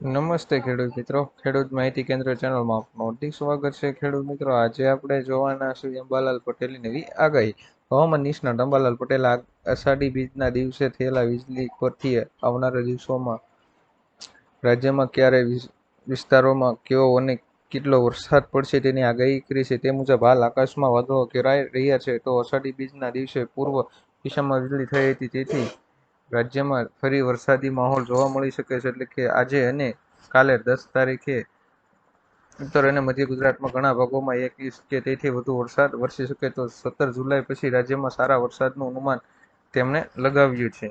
નમસ્તે ખેડૂત મિત્રો. ખેડૂત માહિતી કેન્દ્ર ચેનલમાં આપનું હાર્દિક સ્વાગત છે. ખેડૂત મિત્રો, આજે આપણે જોવાના છીએ અંબાલાલ પટેલની નવી આગાહી. હવામાન નિષ્ણાત અંબાલાલ પટેલ અષાઢી બીજના દિવસે થયેલા વીજળી પરથી આવનારા દિવસોમાં રાજ્યમાં ક્યારે વિસ્તારોમાં કેવો અને કેટલો વરસાદ પડશે તેની આગાહી કરી છે. તે મુજબ હાલ આકાશમાં વાદળો ઘેરાઈ રહ્યા છે. તો અષાઢી બીજના દિવસે પૂર્વ દિશામાં વીજળી થઈ હતી. તેથી રાજ્યમાં ફરી વરસાદી માહોલ જોવા મળી શકે છે એટલે કે આજે અને કાલે દસ તારીખે ઉત્તર અને મધ્ય ગુજરાતમાં ઘણા ભાગોમાં એક ઇંચ કે તેથી વધુ વરસાદ વરસી શકે તો સત્તર જુલાઈ પછી રાજ્યમાં સારા વરસાદનું અનુમાન તેમણે લગાવ્યું છે.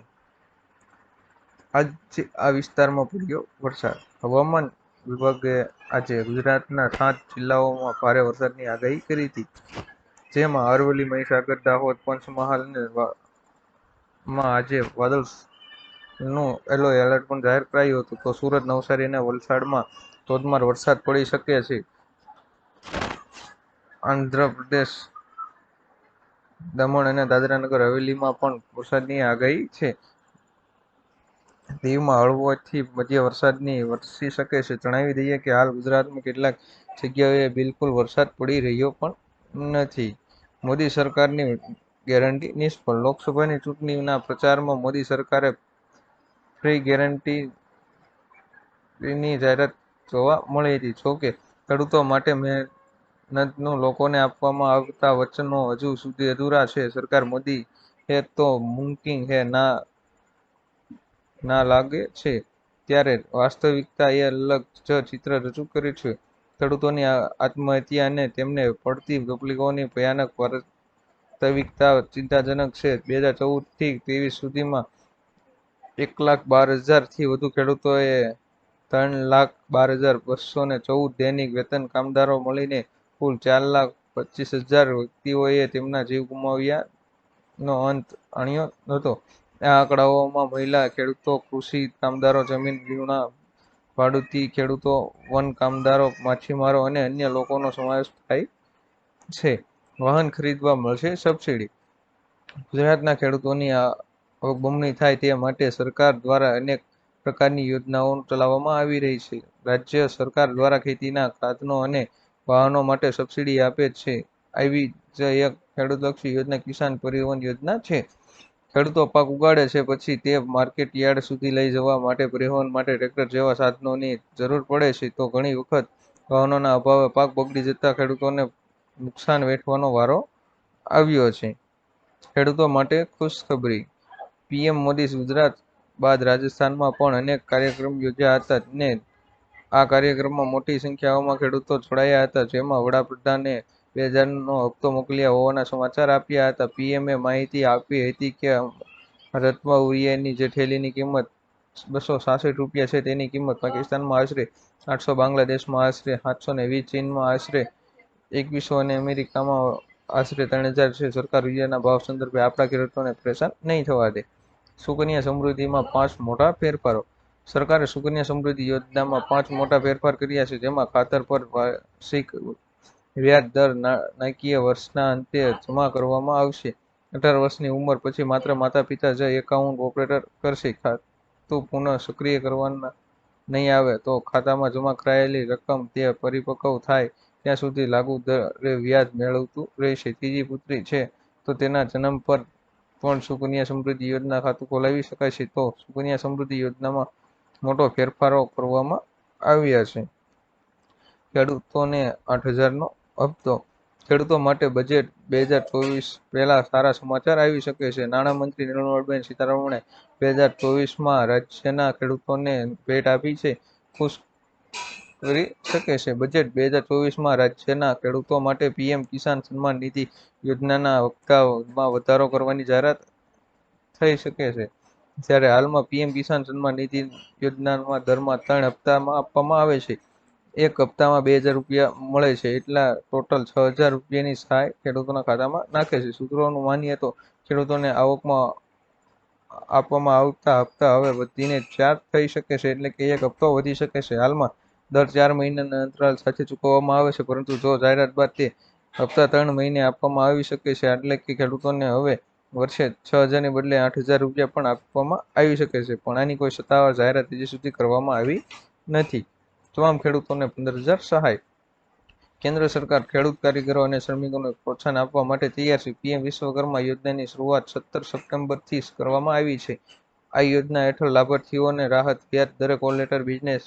આજે આ વિસ્તારમાં પડ્યો વરસાદ. હવામાન વિભાગે આજે ગુજરાતના સાત જિલ્લાઓમાં ભારે વરસાદની આગાહી કરી હતી. જેમાં અરવલ્લી, મહીસાગર, દાહોદ, પંચમહાલ અને માં આજે વાદળનું યલો એલર્ટ પણ જાહેર કરાયું હતું. તો સુરત, નવસારી અને વલસાડમાં ધોધમાર વરસાદ પડી શકે છે. આંધ્રપ્રદેશ, દમણ અને દાદરાનગર હવેલીમાં પણ વરસાદની આગાહી છે. દીવમાં હળવોથી મધ્ય વરસાદની વરસી શકે છે. જણાવી દઈએ કે હાલ ગુજરાતમાં કેટલાક જગ્યાએ બિલકુલ વરસાદ પડી રહ્યો પણ નથી. મોદી સરકારની ગેરંટી નિષ્ફળ લોકસભાની ચૂંટણીના પ્રચારમાં મોદી સરકારે ફ્રી ગેરંટીની જાહેરાત જોવા મળી હતી. જોકે ખેડૂતો માટે મહેનતનું લોકોને આપવામાં આવતા વચનો હજુ સુધી અધૂરા છે. સરકાર મોદી હે તો મુમકિન હે, ના ના લાગે છે. ત્યારે વાસ્તવિકતા એ અલગ જ ચિત્ર રજૂ કર્યું છે. ખેડૂતોની આત્મહત્યા અને તેમને પડતી તકલીફોની ભયાનક વાસ્તવિકતા ચિંતાજનક છે. બે હજાર ચૌદથી ત્રેવીસ સુધીમાં એક લાખ બાર હજારથી વધુ ખેડૂતોએ ત્રણ લાખ બાર હજાર બસો ને ચૌદ દૈનિક વેતન કામદારો મળીને કુલ ચાર લાખ પચીસ હજાર વ્યક્તિઓએ તેમના જીવ ગુમાવ્યાનો અંત આણ્યો હતો. આ આંકડાઓમાં મહિલા ખેડૂતો, કૃષિ કામદારો, જમીન વીણા ભાડુતી ખેડૂતો, વન કામદારો, માછીમારો અને અન્ય લોકોનો સમાવેશ થાય છે. વાહન ખરીદવા મળશે સબસિડી ગુજરાતના ખેડૂતોની આવક થાય તે માટે સરકાર દ્વારા અનેક પ્રકારની યોજનાઓ ચલાવવામાં આવી રહી છે. રાજ્ય સરકાર દ્વારા ખેતીના સાધનો અને વાહનો માટે સબસિડી આપે છે. આવી જ એક ખેડૂતલક્ષી યોજના કિસાન પરિવહન યોજના છે. ખેડૂતો પાક ઉગાડે છે પછી તે માર્કેટ યાર્ડ સુધી લઈ જવા માટે પરિવહન માટે ટ્રેક્ટર જેવા સાધનોની જરૂર પડે છે. તો ઘણી વખત વાહનોના અભાવે પાક બગડી જતા ખેડૂતોને નુકસાન વેઠવાનો વારો આવ્યો છે. ખેડૂતો માટે ખુશખબરી. પીએમ મોદી ગુજરાત બાદ રાજસ્થાનમાં પણ અનેક કાર્યક્રમ યોજ્યા હતા ને આ કાર્યક્રમમાં મોટી સંખ્યાઓમાં ખેડૂતો જોડાયા હતા, જેમાં વડાપ્રધાને બે હજારનો હપ્તો મોકલ્યા હોવાના સમાચાર આપ્યા હતા. પીએમએ માહિતી આપી હતી કે રત્મા ઉરિયાની જે થેલીની કિંમત બસો સાસઠ રૂપિયા છે. તેની કિંમત પાકિસ્તાનમાં આશરે આઠસો, બાંગ્લાદેશમાં આશરે સાતસો ને વીસ, ચીનમાં આશરે એકવીસો અને અમેરિકામાં આશરે ત્રણ હજાર છે. સરકાર યુરિયાના ભાવ સંદર્ભે આપણા ખેડૂતોને પરેશાન નહીં થવા દે. સુકન્યા સમૃદ્ધિમાં પાંચ મોટા ફેરફારો. સરકારે સુકન્યા સમૃદ્ધિ યોજનામાં પાંચ મોટા ફેરફાર કર્યા છે, જેમાં ખાતર પર વાર્ષિક વ્યાજ દર નાણાકીય વર્ષના અંતે જમા કરવામાં આવશે. અઢાર વર્ષની ઉંમર પછી માત્ર માતા પિતા જ એકાઉન્ટ ઓપરેટર કરશે. ખાતું પુનઃ સક્રિય કરવાના નહીં આવે તો ખાતામાં જમા કરાયેલી રકમ તે પરિપક્વ થાય ત્યાં સુધી લાગુ દરે વ્યાજ મેળવતું રહેશે. ત્રીજી પુત્રી છે, તો તેના જન્મ પર પણ સુકન્યા સમૃદ્ધિ યોજના ખાતું ખોલાવી શકાય તો સુકન્યા સમૃદ્ધિ યોજનામાં મોટો ફેરફારો કરવામાં આવ્યા છે. ખેડૂતોને આઠ હજારનો હપ્તો. ખેડૂતો માટે બજેટ બે હજાર ચોવીસ પહેલાં સારા સમાચાર આવી શકે છે. નાણામંત્રી નિર્મળબેન સીતારમણે બે હજાર ચોવીસમાં રાજ્યના ખેડૂતોને ભેટ આપી છે. ખુશ કરી શકે છે. બજેટ બે હજાર ચોવીસમાં રાજ્યના ખેડૂતો માટે પીએમ કિસાન સન્માન નિધિ યોજનાના હપ્તામાં વધારો કરવાની જાહેરાત થઈ શકે છે. જ્યારે હાલમાં પીએમ કિસાન સન્માન નિધિ યોજનામાં દરમાં ત્રણ હપ્તામાં આપવામાં આવે છે. એક હપ્તામાં બે હજાર રૂપિયા મળે છે. એટલા ટોટલ છ હજાર રૂપિયાની સહાય ખેડૂતોના ખાતામાં નાખે છે. સૂત્રોનું માનીએ તો ખેડૂતોને આવકમાં આપવામાં આવતા હપ્તા હવે વધીને ચાર થઈ શકે છે. એટલે કે એક હપ્તો વધી શકે છે. હાલમાં દર ચાર મહિનાના અંતરાલ સાથે ચૂકવવામાં આવે છે, પરંતુ જો જાહેરાત બાદ તે હપ્તા ત્રણ મહિને આપવામાં આવી શકે છે, એટલે કે ખેડૂતોને હવે વર્ષે છ હજારની બદલે આઠ હજાર રૂપિયા પણ આપવામાં આવી શકે છે, પણ આની કોઈ સત્તાવાર જાહેરાત હજી સુધી કરવામાં આવી નથી. તમામ ખેડૂતોને પંદર હજાર સહાય. કેન્દ્ર સરકાર ખેડૂત કારીગરો અને શ્રમિકોને પ્રોત્સાહન આપવા માટે તૈયાર છે. પીએમ વિશ્વકર્મા યોજનાની શરૂઆત સત્તર સપ્ટેમ્બરથી કરવામાં આવી છે. આ યોજના હેઠળ લાભાર્થીઓને રાહત, વ્યાજ દરે ઓલેટર બિઝનેસ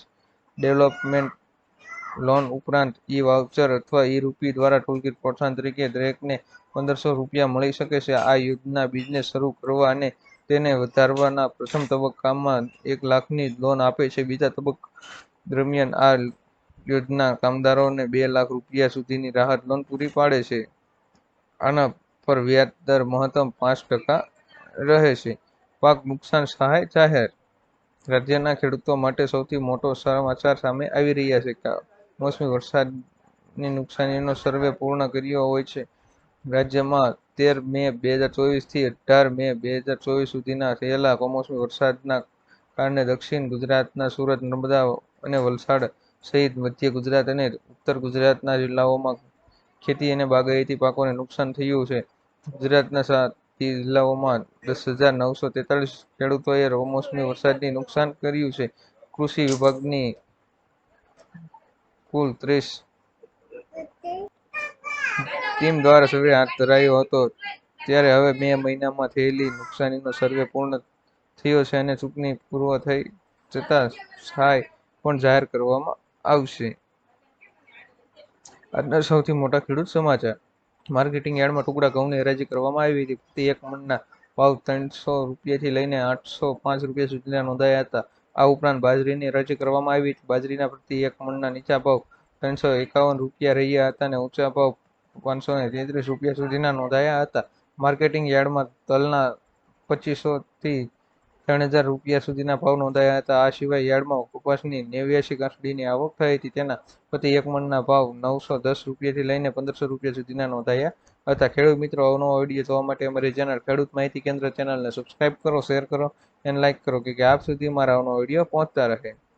ડેવલપમેન્ટ લોન ઉપરાંત ઈ વાઉચર અથવા ઈ રૂપી દ્વારા ટૂલકીટ પ્રોત્સાહન તરીકે દરેકને પંદરસો રૂપિયા મળી શકે છે. આ યોજના બિઝનેસ શરૂ કરવા અને તેને વધારવાના પ્રથમ તબક્કામાં એક લાખની લોન આપે છે. બીજા તબક્કા દરમિયાન આ યોજના કામદારોને બે લાખ રૂપિયા સુધીની રાહત લોન પૂરી પાડે છે. આના પર વ્યાજ દર મહત્તમ પાંચ ટકા રહે છે. પાક નુકસાન સહાય જાહેર રાજ્યના ખેડૂતો માટે સૌથી મોટો સમાચાર સામે આવી રહ્યા છે કમોસમી વરસાદની નુકસાનીનો સર્વે પૂર્ણ કર્યો હોય છે. રાજ્યમાં તેર મે બે હજાર ચોવીસથી અઢાર મે બે હજાર ચોવીસ સુધીના થયેલા કમોસમી વરસાદના કારણે દક્ષિણ ગુજરાતના સુરત, નર્મદા અને વલસાડ સહિત મધ્ય ગુજરાત અને ઉત્તર ગુજરાતના જિલ્લાઓમાં ખેતી અને બાગાયતી પાકોને નુકસાન થયું છે. ગુજરાતના સાત જિલ્લાઓમાં દસ હજાર નવસો તેતાલીસ ખેડૂતોએ કમોસમી વરસાદથી નુકસાન કર્યું છે. કૃષિ વિભાગની કુલ ત્રીસ ટીમ દ્વારા સર્વે હાથ ધરાયો હતો. ત્યારે હવે બે મહિનામાં થયેલી નુકસાનીનો સર્વે પૂર્ણ થયો છે અને ચૂંટણી પૂર્વ થઈ જતાં સહાય પણ જાહેર કરવામાં આવશે. આજના સૌથી મોટા ખેડૂત સમાચાર. માર્કેટિંગ યાર્ડમાં ટુકડા ઘઉંની હરાજી કરવામાં આવી હતી. પ્રતિ એક મણના ભાવ ત્રણસો રૂપિયાથી લઈને આઠસો પાંચ રૂપિયા સુધીના નોંધાયા હતા. આ ઉપરાંત બાજરીની હરાજી કરવામાં આવી હતી. બાજરીના પ્રતિ એક મણના નીચા ભાવ ત્રણસો એકાવન રૂપિયા રહ્યા હતા અને ઊંચા ભાવ પાંચસો ને તેત્રીસ રૂપિયા સુધીના નોંધાયા હતા. માર્કેટિંગ યાર્ડમાં તલના પચીસોથી ત્રણ હજાર રૂપિયા સુધીના ભાવ નોંધાયા હતા. આ સિવાય યાર્ડમાં કપાસની નેવ્યાસી ગાંસડીની આવક થઈ હતી. તેના પ્રતિ એક મણના ભાવ નવસો દસ રૂપિયાથી લઈને પંદરસો રૂપિયા સુધીના નોંધાયા હતા. ખેડૂત મિત્રો અવનવો વીડિયો જોવા માટે અમારી ચેનલ ખેડૂત માહિતી કેન્દ્ર ચેનલને સબસ્ક્રાઇબ કરો શેર કરો અને લાઇક કરો કે આપ સુધી મારા અવનવો વીડિયો પહોંચતા રહે.